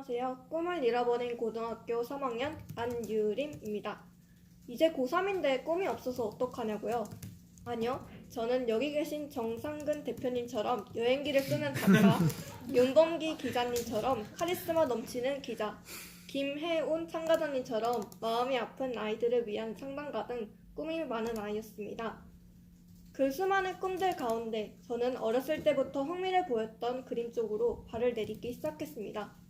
안녕하세요. 꿈을 잃어버린 고등학교 3학년 안유림입니다. 이제 고3인데 꿈이 없어서 어떡하냐고요? 아니요. 저는 여기 계신 정상근 대표님처럼 여행기를 쓰는 작가, 윤범기 기자님처럼 카리스마 넘치는 기자, 김혜온 참가자님처럼 마음이 아픈 아이들을 위한 상담가 등 꿈이 많은 아이였습니다. 그 수많은 꿈들 가운데 저는 어렸을 때부터 흥미를 보였던 그림 쪽으로 발을 내딛기 시작했습니다.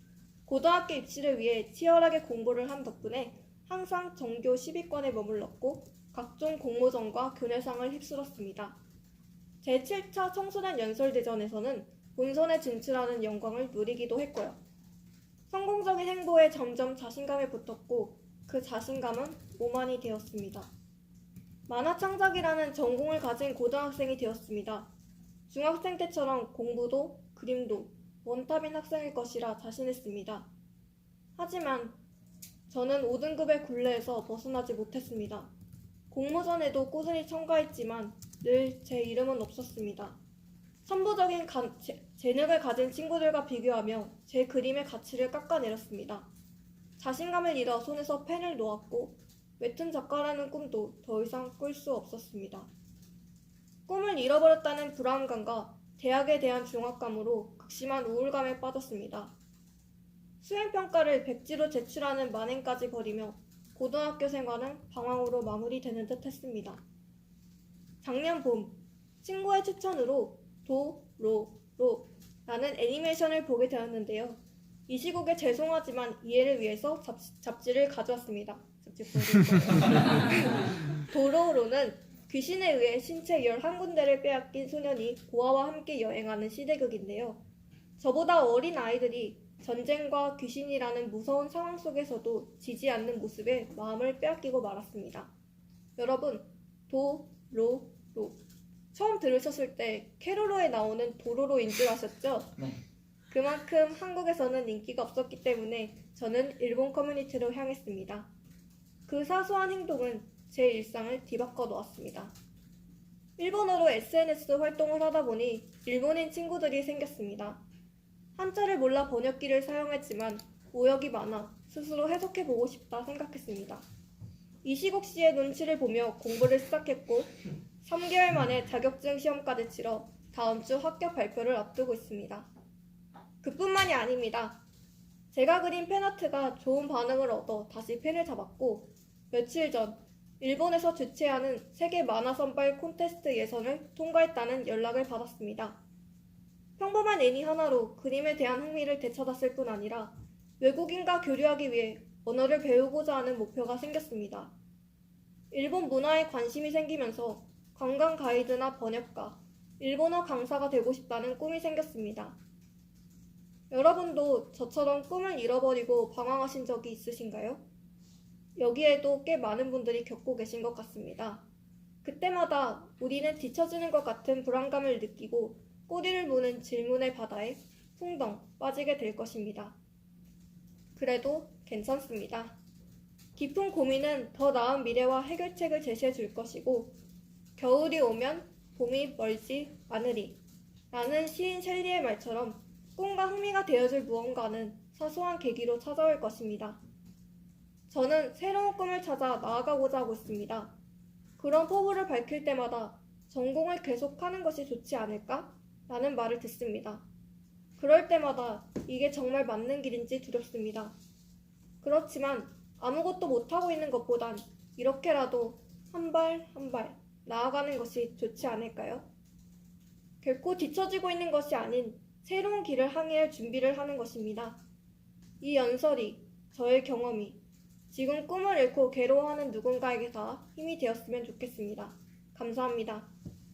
고등학교 입시를 위해 치열하게 공부를 한 덕분에 항상 전교 10위권에 머물렀고 각종 공모전과 교내상을 휩쓸었습니다. 제7차 청소년 연설대전에서는 본선에 진출하는 영광을 누리기도 했고요. 성공적인 행보에 점점 자신감이 붙었고 그 자신감은 오만이 되었습니다. 만화 창작이라는 전공을 가진 고등학생이 되었습니다. 중학생 때처럼 공부도 그림도 원탑인 학생일 것이라 자신했습니다. 하지만 저는 5등급의 굴레에서 벗어나지 못했습니다. 공모전에도 꾸준히 참가했지만 늘 제 이름은 없었습니다. 선부적인 가- 재- 재능을 가진 친구들과 비교하며 제 그림의 가치를 깎아내렸습니다. 자신감을 잃어 손에서 펜을 놓았고 웹툰 작가라는 꿈도 더 이상 꿀 수 없었습니다. 꿈을 잃어버렸다는 불안감과 대학에 대한 중압감으로 극 심한 우울감에 빠졌습니다. 수행평가를 백지로 제출하는 만행까지 벌이며 고등학교 생활은 방황으로 마무리되는 듯 했습니다. 작년 봄, 친구의 추천으로 도, 로, 로 라는 애니메이션을 보게 되었는데요. 이 시국에 죄송하지만 이해를 위해서 잡, 잡지를 가져왔습니다. 잡지. 도로로는 귀신에 의해 신체 11군데를 빼앗긴 소년이 고아와 함께 여행하는 시대극인데요. 저보다 어린 아이들이 전쟁과 귀신이라는 무서운 상황 속에서도 지지 않는 모습에 마음을 빼앗기고 말았습니다. 여러분, 도, 로, 로. 처음 들으셨을 때 캐로로에 나오는 도로로인 줄 아셨죠? 네. 그만큼 한국에서는 인기가 없었기 때문에 저는 일본 커뮤니티로 향했습니다. 그 사소한 행동은 제 일상을 뒤바꿔 놓았습니다. 일본어로 SNS 활동을 하다 보니 일본인 친구들이 생겼습니다. 한자를 몰라 번역기를 사용했지만 오역이 많아 스스로 해석해 보고 싶다 생각했습니다. 이시국 씨의 눈치를 보며 공부를 시작했고 3개월 만에 자격증 시험까지 치러 다음 주 합격 발표를 앞두고 있습니다. 그뿐만이 아닙니다. 제가 그린 팬아트가 좋은 반응을 얻어 다시 펜을 잡았고 며칠 전 일본에서 주최하는 세계 만화 선발 콘테스트 예선을 통과했다는 연락을 받았습니다. 평범한 애니 하나로 그림에 대한 흥미를 되찾았을 뿐 아니라 외국인과 교류하기 위해 언어를 배우고자 하는 목표가 생겼습니다. 일본 문화에 관심이 생기면서 관광 가이드나 번역가, 일본어 강사가 되고 싶다는 꿈이 생겼습니다. 여러분도 저처럼 꿈을 잃어버리고 방황하신 적이 있으신가요? 여기에도 꽤 많은 분들이 겪고 계신 것 같습니다. 그때마다 우리는 뒤처지는 것 같은 불안감을 느끼고 꼬리를 무는 질문의 바다에 풍덩 빠지게 될 것입니다. 그래도 괜찮습니다. 깊은 고민은 더 나은 미래와 해결책을 제시해 줄 것이고 겨울이 오면 봄이 멀지 않으리 라는 시인 셸리의 말처럼 꿈과 흥미가 되어줄 무언가는 사소한 계기로 찾아올 것입니다. 저는 새로운 꿈을 찾아 나아가고자 하고 있습니다. 그런 포부를 밝힐 때마다 전공을 계속하는 것이 좋지 않을까? 라는 말을 듣습니다. 그럴 때마다 이게 정말 맞는 길인지 두렵습니다. 그렇지만 아무것도 못하고 있는 것보단 이렇게라도 한 발 한 발 나아가는 것이 좋지 않을까요? 결코 뒤처지고 있는 것이 아닌 새로운 길을 항해할 준비를 하는 것입니다. 이 연설이 저의 경험이 지금 꿈을 잃고 괴로워하는 누군가에게 다 힘이 되었으면 좋겠습니다. 감사합니다.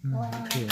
음, 와. 오케이.